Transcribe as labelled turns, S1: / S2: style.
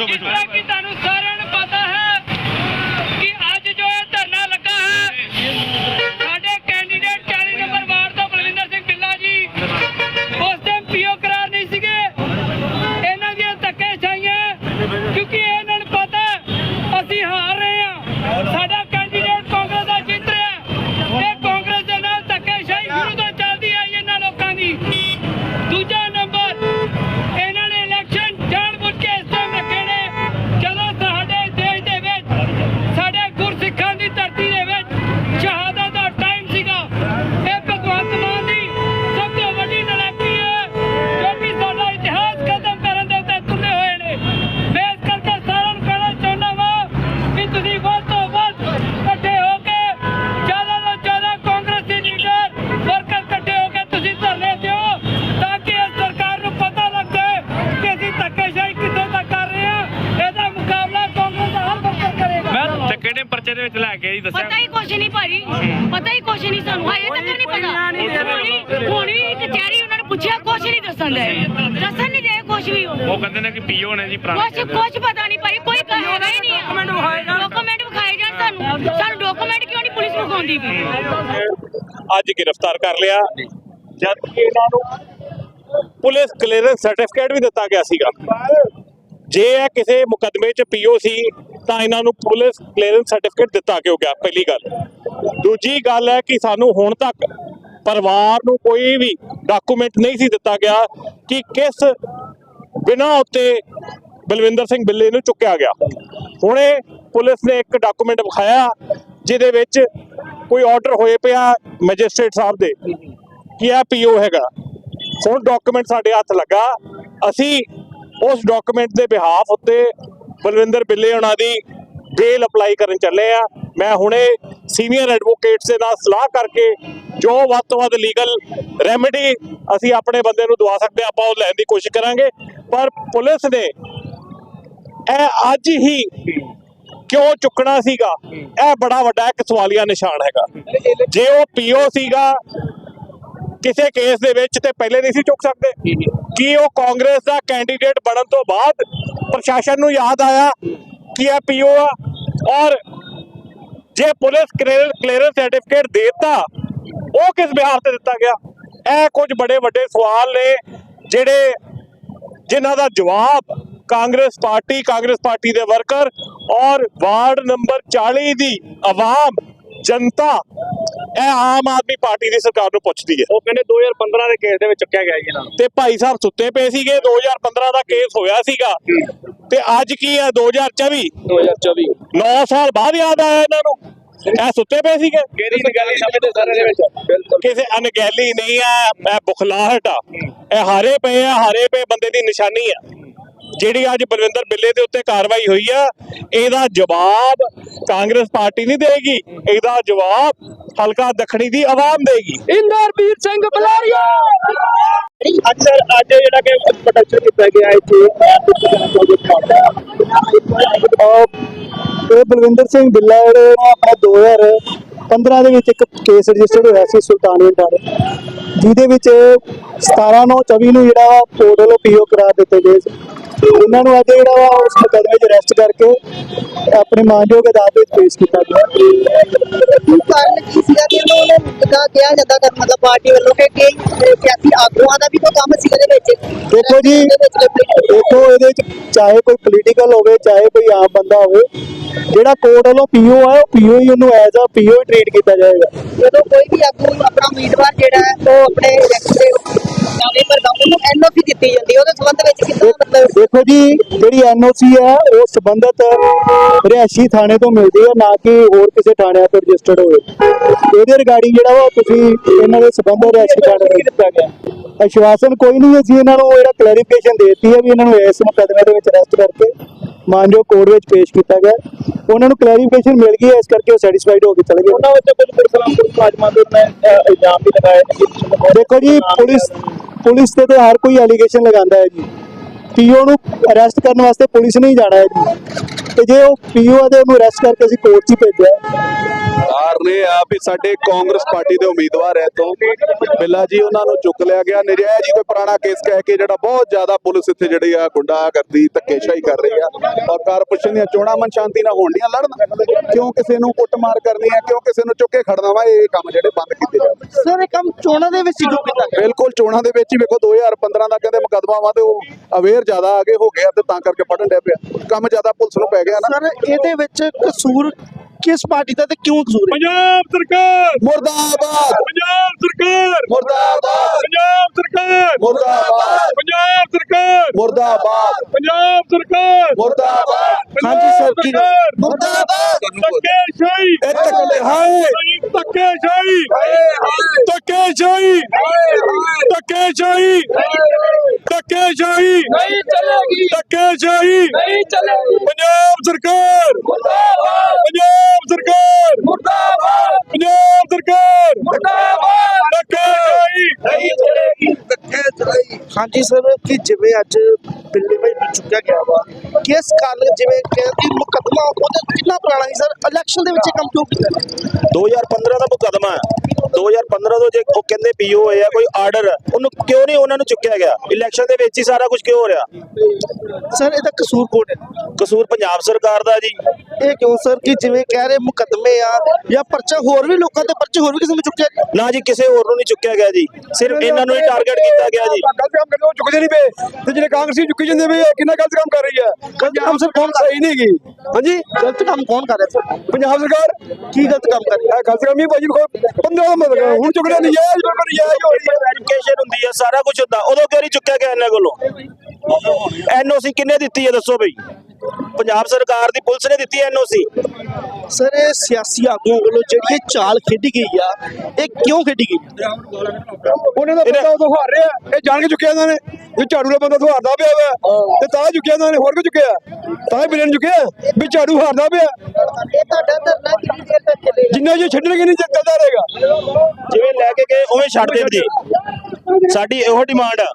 S1: 喝杯水 ਆਈ
S2: ਦੱਸਿਆ।
S3: ਪਤਾ ਹੀ ਕੁਛ ਨਹੀਂ ਭਾਜੀ। ਪਤਾ ਹੀ ਕੁਛ ਨਹੀਂ ਸਾਨੂੰ। ਹਾਏ ਤੱਕ ਨਹੀਂ ਪਤਾ। ਹੁਣੀ ਹੁਣੀ ਕਚਹਿਰੀ ਉਹਨਾਂ ਨੂੰ ਪੁੱਛਿਆ ਕੁਛ ਨਹੀਂ ਦੱਸਣ ਦੇ। ਦੱਸਣ ਨਹੀਂ ਦੇ ਕੁਛ ਵੀ ਉਹ।
S2: ਉਹ ਕਹਿੰਦੇ ਨੇ ਕਿ ਪੀਓ ਨੇ ਜੀ ਪੁਰਾਣੇ
S3: ਕੁਛ ਕੁਛ ਪਤਾ ਨਹੀਂ ਭਾਈ ਕੋਈ ਹੈਗਾ ਹੀ ਨਹੀਂ ਡਾਕੂਮੈਂਟ ਵਿਖਾਏ ਜਾਣ। ਡਾਕੂਮੈਂਟ ਵਿਖਾਏ ਜਾਣ ਸਾਨੂੰ। ਸਾਨੂੰ ਡਾਕੂਮੈਂਟ ਕਿਉਂ ਨਹੀਂ ਪੁਲਿਸ ਵਿਖਾਉਂਦੀ ਵੀ?
S4: ਅੱਜ ਗ੍ਰਿਫਤਾਰ ਕਰ ਲਿਆ। ਜਦ ਕਿ ਇਹਨਾਂ ਨੂੰ ਪੁਲਿਸ ਕਲੀਅਰੈਂਸ ਸਰਟੀਫਿਕੇਟ ਵੀ ਦਿੱਤਾ ਗਿਆ ਸੀਗਾ। ਜੇ ਇਹ ਕਿਸੇ ਮੁਕਦਮੇ 'ਚ ਪੀਓ ਸੀ ਤਾਂ ਇਹਨਾਂ ਨੂੰ ਪੁਲਿਸ ਕਲੀਅਰੈਂਸ ਸਰਟੀਫਿਕੇਟ ਦਿੱਤਾ ਕਿਉਂ ਗਿਆ, ਪਹਿਲੀ ਗੱਲ। ਦੂਜੀ ਗੱਲ ਹੈ ਕਿ ਸਾਨੂੰ ਹੁਣ ਤੱਕ ਪਰਿਵਾਰ ਨੂੰ ਕੋਈ ਵੀ ਡਾਕੂਮੈਂਟ ਨਹੀਂ ਸੀ ਦਿੱਤਾ ਗਿਆ ਕਿ ਕਿਸ ਬਿਨਾਂ ਉੱਤੇ ਬਲਵਿੰਦਰ ਸਿੰਘ ਬਿੱਲੇ ਨੂੰ ਚੁੱਕਿਆ ਗਿਆ। ਹੁਣੇ ਪੁਲਿਸ ਨੇ ਇੱਕ ਡਾਕੂਮੈਂਟ ਵਿਖਾਇਆ, ਜਿਹਦੇ ਵਿੱਚ ਕੋਈ ਆਰਡਰ ਹੋਏ ਪਿਆ ਮੈਜਿਸਟ੍ਰੇਟ ਸਾਹਿਬ ਦੇ ਕਿ ਇਹ ਪੀਓ ਹੈਗਾ। ਹੁਣ ਡਾਕੂਮੈਂਟ ਸਾਡੇ ਹੱਥ ਲੱਗਾ। ਅਸੀਂ ਉਸ ਡਾਕੂਮੈਂਟ ਦੇ ਬਿਹਾਫ ਉੱਤੇ ਬਲਵਿੰਦਰ ਬਿੱਲੇ ਉਹਨਾਂ ਦੀ ਬੇਲ ਅਪਲਾਈ ਕਰਨ ਚੱਲੇ ਆ। ਮੈਂ ਹੁਣੇ ਸੀਨੀਅਰ ਐਡਵੋਕੇਟਸ ਦੇ ਨਾਲ ਸਲਾਹ ਕਰਕੇ ਜੋ ਵੱਧ ਤੋਂ ਵੱਧ ਲੀਗਲ ਰੈਮੇਡੀ ਅਸੀਂ ਆਪਣੇ ਬੰਦੇ ਨੂੰ ਦਵਾ ਸਕਦੇ ਆਪਾਂ ਉਹ ਲੈਣ ਦੀ ਕੋਸ਼ਿਸ਼ ਕਰਾਂਗੇ। ਪਰ ਪੁਲਿਸ ਨੇ ਇਹ ਅੱਜ ਹੀ ਕਿਉਂ ਚੁੱਕਣਾ ਸੀਗਾ? ਇਹ ਬੜਾ ਵੱਡਾ ਇੱਕ ਸਵਾਲੀਆ ਨਿਸ਼ਾਨ ਹੈਗਾ। ਜੇ ਉਹ ਪੀਓ ਸੀਗਾ ਕਿਸੇ ਕੇਸ ਦੇ ਵਿੱਚ ਤੇ ਪਹਿਲੇ ਨਹੀਂ ਸੀ ਚੁੱਕ ਸਕਦੇ। ਕੀ ਉਹ ਕਾਂਗਰਸ ਦਾ ਕੈਂਡੀਡੇਟ ਬਣਨ ਤੋਂ ਬਾਅਦ ਪ੍ਰਸ਼ਾਸਨ ਨੂੰ ਯਾਦ ਆਇਆ ਕਿ ਇਹ ਪੀਓ ਆ? ਔਰ ਜੇ ਪੁਲਿਸ ਕਲੀਅਰੈਂਸ ਸਰਟੀਫਿਕੇਟ ਦੇਤਾ ਉਹ ਕਿਸ ਬਿਹਾਰ ਤੇ ਦਿੱਤਾ ਗਿਆ? ਇਹ ਕੁਝ ਬੜੇ ਵੱਡੇ ਸਵਾਲ ਨੇ ਜਿਹੜੇ ਜਿਨ੍ਹਾਂ ਦਾ ਜਵਾਬ ਕਾਂਗਰਸ ਪਾਰਟੀ ਕਾਂਗਰਸ ਪਾਰਟੀ ਦੇ ਵਰਕਰ ਔਰ ਵਾਰਡ ਨੰਬਰ 40 ਦੀ ਆਵਾਮ ਜਨਤਾ ਇਹ ਆਮ ਆਦਮੀ ਪਾਰਟੀ ਦੀ ਸਰਕਾਰ ਨੂੰ ਪੁੱਛਦੀ ਹੈ।
S5: ਉਹ ਕਹਿੰਦੇ 2015 ਦੇ ਕੇਸ ਦੇ ਵਿੱਚ ਚੁੱਕਿਆ ਗਿਆ ਜੀ ਇਹਨਾਂ ਨੂੰ।
S4: ਤੇ ਭਾਈ ਸਾਹਿਬ ਸੁੱਤੇ ਪਏ ਸੀਗੇ 2015 ਦਾ ਕੇਸ ਹੋਇਆ ਸੀਗਾ। ਤੇ ਅੱਜ ਕੀ ਹੈ 2024
S5: 2024
S4: 9 ਸਾਲ ਬਾਅਦ ਯਾਦ ਆਇਆ ਇਹਨਾਂ ਨੂੰ। ਇਹ ਸੁੱਤੇ ਪਏ ਸੀਗੇ।
S5: ਕਿਹੜੀ ਨਿਗਾਲੀ ਸਮਝਦੇ ਸਾਰੇ ਦੇ ਵਿੱਚ? ਬਿਲਕੁਲ।
S4: ਕਿਸੇ ਅਣਗਹਿਲੀ ਨਹੀਂ ਆ ਇਹ ਬੁਖਲਾਹਟ ਆ। ਇਹ ਹਾਰੇ ਪਏ ਆ ਹਾਰੇ ਪਏ ਬੰਦੇ ਦੀ ਨਿਸ਼ਾਨੀ ਆ। ਜਿਹੜੀ ਅੱਜ ਬਲਵਿੰਦਰ ਬਿੱਲੇ ਦੇ ਉੱਤੇ ਕਾਰਵਾਈ ਹੋਈ ਆ ਇਹਦਾ ਜਵਾਬ ਕਾਂਗਰਸ ਪਾਰਟੀ ਨਹੀਂ ਦੇਗੀ ਇਹਦਾ ਜਵਾਬ ਹਲਕਾ ਦੱਖਣੀ ਦੀ ਆਵਾਮ ਦੇਗੀ।
S5: ਇੰਦਰਵੀਰ ਸਿੰਘ ਬਲਾਰੀਆ!
S4: ਅਕਸਰ ਅੱਜ ਜਿਹੜਾ ਕਿ ਪ੍ਰੋਟੈਕਸ਼ਨ ਕੀਤਾ ਗਿਆ ਇੱਥੇ
S6: ਉਹ ਬਲਵਿੰਦਰ ਸਿੰਘ ਬਿੱਲਾ ਜਿਹੜੇ ਆਪਣਾ 2000 15 ਦੇ ਵਿੱਚ ਇੱਕ ਕੇਸ ਰਜਿਸਟਰਡ ਹੋਇਆ ਸੀ ਸੁਲਤਾਨੀਆ ਡਾਰੇ ਜਿਹਦੇ ਵਿੱਚ 17 ਨੂੰ 24 ਨੂੰ ਜਿਹੜਾ ਪੋਰਟਲ ਪੀਓ ਕਰਾ ਦਿੱਤੇ ਗਏ ਸੀ। ਉਹਨਾਂ ਨੂੰ ਅੱਜ ਜਿਹੜਾ ਉਸ ਮੁਕਦਮੇ 'ਚ ਅਰੈਸਟ ਕਰਕੇ ਆਪਣੇ ਮਾਨਯੋਗ ਅਦਾਲਤ ਵਿੱਚ ਪੇਸ਼ ਕੀਤਾ ਗਿਆ। ਦੇਖੋ ਜੀ ਦੇਖੋ ਇਹਦੇ ਵਿੱਚ ਚਾਹੇ ਕੋਈ ਪੋਲੀਟੀਕਲ ਹੋਵੇ ਚਾਹੇ ਕੋਈ ਆਮ ਬੰਦਾ ਹੋਵੇ ਜਿਹੜਾ ਕੋਰਟ ਵੱਲੋਂ ਪੀਓ ਆ ਉਹ ਪੀਓ ਹੀ ਉਹਨੂੰ ਐਜ਼ ਆ ਪੀਓ ਟ੍ਰੀਟ ਕੀਤਾ ਜਾਏਗਾ।
S7: ਜਦੋਂ ਕੋਈ ਵੀ ਆਗੂ ਆਪਣਾ ਉਮੀਦਵਾਰ ਜਿਹੜਾ ਹੈ ਉਹ ਆਪਣੇ ਇਲੈਕਸ਼ਨ ਦੇ ਦਾਅਵੇ ਪਰ ਉਹਨੂੰ ਐਨਓਸੀ ਦਿੱਤੀ ਜਾਂਦੀ ਹੈ। ਉਹਦੇ ਸੰਬੰਧ ਵਿੱਚ ਕਿੰਨਾ ਮਤਲਬ
S6: ਦੇਖੋ ਜੀ ਜਿਹੜੀ ਐਨਓਸੀ ਹੈ ਉਹ ਸੰਬੰਧਤ ਰਿਹਾਇਸ਼ੀ ਥਾਣੇ ਤੋਂ ਮਿਲਦੀ ਹੈ ਨਾ ਕਿ ਹੋਰ ਕਿਸੇ ਥਾਣੇ ਤੋਂ ਰਜਿਸਟਰਡ ਹੋਵੇ। ਇਹਦੇ ਰਿਗਾਰਡਿੰਗ ਜਿਹੜਾ ਵਾ ਤੁਸੀਂ ਇਹਨਾਂ ਦੇ ਸੰਬੰਧ ਰਿਹਾਇਸ਼ੀ ਥਾਣੇ ਤੋਂ ਦਿੱਤਾ ਗਿਆ। ਅਸ਼ਵਾਸਨ ਕੋਈ ਨਹੀਂ ਅਸੀਂ ਇਹਨਾਂ ਨੂੰ ਜਿਹੜਾ ਕਲੈਰੀਫਿਕੇਸ਼ਨ ਦੇਤੀ ਹੈ ਵੀ ਇਹਨਾਂ ਨੂੰ ਇਸ ਮੁਕੱਦਮੇ ਦੇ ਵਿੱਚ ਅਰੈਸਟ ਕਰਕੇ। ਮਾਨਜੋ ਕੋਰਟ ਵਿੱਚ ਪੇਸ਼ ਕੀਤਾ ਗਿਆ। ਉਹਨਾਂ ਨੂੰ ਕਲੈਰੀਫਿਕੇਸ਼ਨ ਮਿਲ ਗਈ ਹੈ ਇਸ ਕਰਕੇ ਉਹ ਸੈਟੀਸਫਾਈਡ ਹੋ ਕੇ ਚਲੇ ਗਏ।
S5: ਉਹਨਾਂ ਵਿੱਚ ਕੁਝ ਪੁਲਿਸ ਪੁਲਿਸ ਮੁਲਾਜ਼ਮਾਂ ਦੇ ਨੇ ਇਲਜ਼ਾਮ ਵੀ ਲਗਾਏ ਨੇ
S6: ਦੇਖੋ ਜੀ ਪੁਲਿਸ ਪੁਲਿਸ ਤੇ ਤਾਂ ਹਰ ਕੋਈ ਐਲੀਗੇਸ਼ਨ ਲਗਾਉਂਦਾ ਹੈ ਜੀ। ਪੀਓ ਨੂੰ ਅਰੈਸਟ ਕਰਨ ਵਾਸਤੇ ਪੁਲਿਸ ਨਹੀਂ ਜਾਣਾ ਹੈ ਜੀ। ਤੇ ਜੇ ਉਹ ਪੀਓ ਤੇ ਉਹਨੂੰ ਅਰੈਸਟ ਕਰਕੇ ਅਸੀਂ ਕੋਰਟ 'ਚ ਭੇਜਿਆ।
S8: ਕਾਰਨ ਇਹ ਆ ਵੀ ਸਾਡੇ ਕਾਂਗਰਸ ਪਾਰਟੀ ਦੇ ਉਮੀਦਵਾਰ ਐ ਤੋਂ ਬਿੱਲਾ ਜੀ ਉਹਨਾਂ ਨੂੰ ਚੁੱਕ ਲਿਆ ਗਿਆ। ਨਜਾਇਜ਼ ਹੀ ਕੋਈ ਪੁਰਾਣਾ ਕੇਸ ਕਹਿ ਕੇ ਜਿਹੜਾ ਬਹੁਤ ਜ਼ਿਆਦਾ ਪੁਲਿਸ ਇੱਥੇ ਜਿਹੜੀ ਆ ਗੁੰਡਾ ਕਰਦੀ ਧੱਕੇਸ਼ਾਹੀ ਕਰ ਰਹੀ ਆ। ਔਰ ਕਾਰਪੋਰੇਸ਼ਨ ਦੀਆਂ ਚੋਣਾਂ ਮਨ ਸ਼ਾਂਤੀ ਨਾਲ ਹੋਣੀਆਂ ਲੜਨ। ਕਿਉਂ ਕਿਸੇ ਨੂੰ ਕੁੱਟਮਾਰ ਕਰਨੀ ਆ ਕਿਉਂ ਕਿਸੇ ਨੂੰ ਚੁੱਕ ਖੜਨਾ ਵਾ? ਇਹ ਕੰਮ ਜਿਹੜੇ ਬੰਦ ਕੀਤੇ ਜਾਣ
S5: ਸਰ ਇਹ ਕੰਮ ਚੋਣਾਂ ਦੇ ਵਿੱਚ ਹੀ ਜੋ ਕੀਤਾ
S8: ਬਿਲਕੁਲ ਚੋਣਾਂ ਦੇ ਵਿੱਚ ਹੀ। ਵੇਖੋ 2015 ਦਾ ਕਹਿੰਦੇ ਮੁਕੱਦਮਾ ਵਾ ਤੇ ਉਹ ਅਵੇਅਰ ਜ਼ਿਆਦਾ ਆ ਗਏ ਹੋ ਗਿਆ ਤੇ ਤਾਂ ਕਰਕੇ ਫੜਨ ਡਿਆ ਪਿਆ। ਕੰਮ ਜ਼ਿਆਦਾ ਪੁਲਿਸ ਨੂੰ ਪੈ ਗਿਆ ਨਾ।
S5: ਸਰ ਇਹਦੇ ਵਿੱਚ ਕਸੂਰ ਕਿਸ ਪਾਰਟੀ ਦਾ ਤੇ ਕਿਉਂ ਕਸੂਰ ਹੈ
S4: ਪੰਜਾਬ ਸਰਕਾਰ
S8: ਮੁਰਦਾਬਾਦ
S4: ਪੰਜਾਬ ਸਰਕਾਰ
S8: ਮੁਰਦਾਬਾਦ
S4: ਪੰਜਾਬ ਸਰਕਾਰ
S8: ਮੁਰਦਾਬਾਦ
S4: ਪੰਜਾਬ ਸਰਕਾਰ
S8: ਮੁਰਦਾਬਾਦ
S4: ਪੰਜਾਬ ਸਰਕਾਰ
S8: ਮੁਰਦਾਬਾਦ
S5: ਹਾਂਜੀ ਸਰ ਕੀ
S8: ਮੁਰਦਾਬਾਦ
S4: ਧੱਕੇ ਸ਼ਾਹੀ
S8: ਇਹ ਧੱਕੇ ਹਾਏ
S4: ਧੱਕੇ ਸ਼ਾਹੀ ਧੱਕੇ ਸ਼ਾਹੀ ਧੱਕੇ ਸ਼ਾਹੀ ਧੱਕੇ ਸ਼ਾਹੀ
S1: ਨਹੀਂ ਚੱਲੇਗੀ।
S4: ਧੱਕੇ ਸ਼ਾਹੀ
S1: ਨਹੀਂ ਚੱਲੇਗੀ।
S4: ਪੰਜਾਬ ਸਰਕਾਰ।
S1: ਮੁਰਦਾਬਾਦ।
S4: ਪੰਜਾਬ ਸਰਕਾਰ।
S1: ਮੁਰਦਾਬਾਦ।
S4: ਪੰਜਾਬ ਸਰਕਾਰ।
S1: ਮੁਰਦਾਬਾਦ।
S4: ਧੱਕੇ ਸ਼ਾਹੀ
S1: ਨਹੀਂ ਚੱਲੇਗੀ।
S5: ਹਾਂਜੀ ਸਰ ਕਿ ਜਿਵੇਂ ਅੱਜ ਬਿੱਲੇ ਭਾਈ ਨੂੰ ਚੁੱਕਿਆ ਗਿਆ ਵਾ। ਕਿਸ ਕਾਰਨ ਜਿਵੇਂ ਕਿ ਮੁਕਦਮਾ ਉਹਦੇ ਕਿੰਨਾ ਪੁਰਾਣਾ ਸੀ ਸਰ? ਇਲੈਕਸ਼ਨ ਦੇ ਵਿੱਚ ਕੰਮ ਕਿਉਂ ਕੀਤਾ
S9: 2015 ਦਾ ਮੁਕਦਮਾ ਹੈ। 2015 ਤੋਂ ਜੇ ਉਹ ਕਹਿੰਦੇ ਪੀਓ ਹੋਏ ਆ ਕੋਈ ਆਰਡਰ ਉਹਨੂੰ ਕਿਉਂ ਨਹੀਂ ਉਹਨਾਂ ਨੂੰ ਚੁੱਕਿਆ ਗਿਆ? ਇਲੈਕਸ਼ਨ ਦੇ ਵਿੱਚ ਹੀ ਸਾਰਾ ਕੁਝ ਕਿਉਂ ਹੋ ਰਿਹਾ?
S5: ਸਰ ਇਹਦਾ ਕਸੂਰ ਕੋਣ ਹੈ?
S9: ਕਸੂਰ ਪੰਜਾਬ ਸਰਕਾਰ ਦਾ ਜੀ।
S5: ਇਹ ਕਿਉਂ ਸਰ ਕਿ ਜਿਵੇਂ ਕਹਿ ਰਹੇ ਮੁਕਦਮੇ ਆ ਜਾਂ ਪਰਚਾ ਹੋਰ ਵੀ ਲੋਕਾਂ ਦੇ ਪਰਚੇ ਹੋਰ ਵੀ ਕਿਸੇ ਨੂੰ ਚੁੱਕਿਆ?
S9: ਨਾ ਜੀ ਕਿਸੇ ਹੋਰ ਨੂੰ ਨਹੀਂ ਚੁੱਕਿਆ ਗਿਆ ਜੀ। ਸਿਰਫ ਇਹਨਾਂ ਨੂੰ ਹੀ ਟਾਰਗੇਟ ਕੀਤਾ ਗਿਆ ਜੀ।
S8: ਚੁੱਕਦੇ ਨਹੀਂ ਪਏ। ਤੇ ਜਿਹੜੇ ਕਾਂਗਰਸੀ ਚੁੱਕੀ ਜਾਂਦੇ ਪਏ ਆ, ਕਿੰਨਾ ਗਲਤ ਕੰਮ ਕਰ ਰਹੀ ਹੈ। ਪੰਜਾਬ ਸਰਕਾਰ ਸਹੀ ਨਹੀਂ ਹੈਗੀ। ਹਾਂਜੀ?
S5: ਗਲਤ ਕੰਮ ਕੌਣ ਕਰ ਰਿਹਾ ਸਰ?
S8: ਪੰਜਾਬ ਸਰਕਾਰ
S5: ਕੀ ਗਲਤ ਕੰਮ ਕਰ ਰਹੀ? ਹੈ
S8: ਇਹ ਗਲਤ ਕੰਮ ਹੀ ਭਾਜੀ ਕੋਈ 15 ਦਾ ਮਤਲਬ ਹੁਣ ਚੁੱਕਣਾ ਨਹੀਂ ਹੈ ਰਹੀ ਹੈ।
S9: ਵੈਰੀਫਿਕੇਸ਼ਨ ਹੁੰਦੀ ਹੈ ਸਾਰਾ ਕੁਝ ਹੁੰਦਾ। ਉਦੋਂ ਨਹੀਂ ਚੁੱਕਿਆ ਗਿਆ ਇਹਨਾਂ ਕੋਲੋਂ? ਐਨਓਸੀ ਕਿੰਨੇ ਦਿੱਤੀ ਹੈ ਦੱਸੋ ਬਈ? ਪੰਜਾਬ ਸਰਕਾਰ ਦੀ ਪੁਲਿਸ ਨੇ ਦਿੱਤੀ ਐਨਓਸੀ
S5: ਸਰ ਇਹ ਸਿਆਸੀ ਆਗੂਆਂ ਵੱਲੋਂ ਜਿਹੜੀ ਇਹ ਚਾਲ ਖੇਡੀ ਗਈ ਆ ਇਹ ਕਿਉਂ ਖੇਡੀ ਗਈ?
S8: ਉਹਨਾਂ ਦਾ ਬੰਦਾ ਉਦੋਂ ਹਾਰ ਰਿਹਾ ਇਹ ਜਾਣ ਕੇ ਚੁੱਕਿਆ ਇਹਨਾਂ ਨੇ। ਜੇ ਝਾੜੂ ਦਾ ਬੰਦਾ ਹਾਰਦਾ ਪਿਆ ਵਾ। ਤੇ ਤਾਂ ਚੁੱਕਿਆ ਇਹਨਾਂ ਨੇ ਹੋਰ ਵੀ ਚੁੱਕਿਆ? ਤਾਂ ਹੀ ਬਿਲਨ ਚੁੱਕਿਆ ਵੀ ਝਾੜੂ ਹਾਰਦਾ ਪਿਆ।
S7: ਇਹ ਤੁਹਾਡਾ ਧਰਨਾ ਕਿੰਨੀ ਦੇਰ ਤੱਕ ਚੱਲੇਗਾ?
S8: ਜਿੰਨਾ ਜੇ ਛੱਡਣਗੇ ਨਹੀਂ ਚੱਲਦਾ ਰਹੇਗਾ?
S9: ਜਿਵੇਂ ਲੈ ਕੇ ਗਏ ਉਵੇਂ ਛੱਡ ਦੇਣ ਜੀ ਸਾਡੀ ਇਹੋ ਡਿਮਾਂਡ ਆ।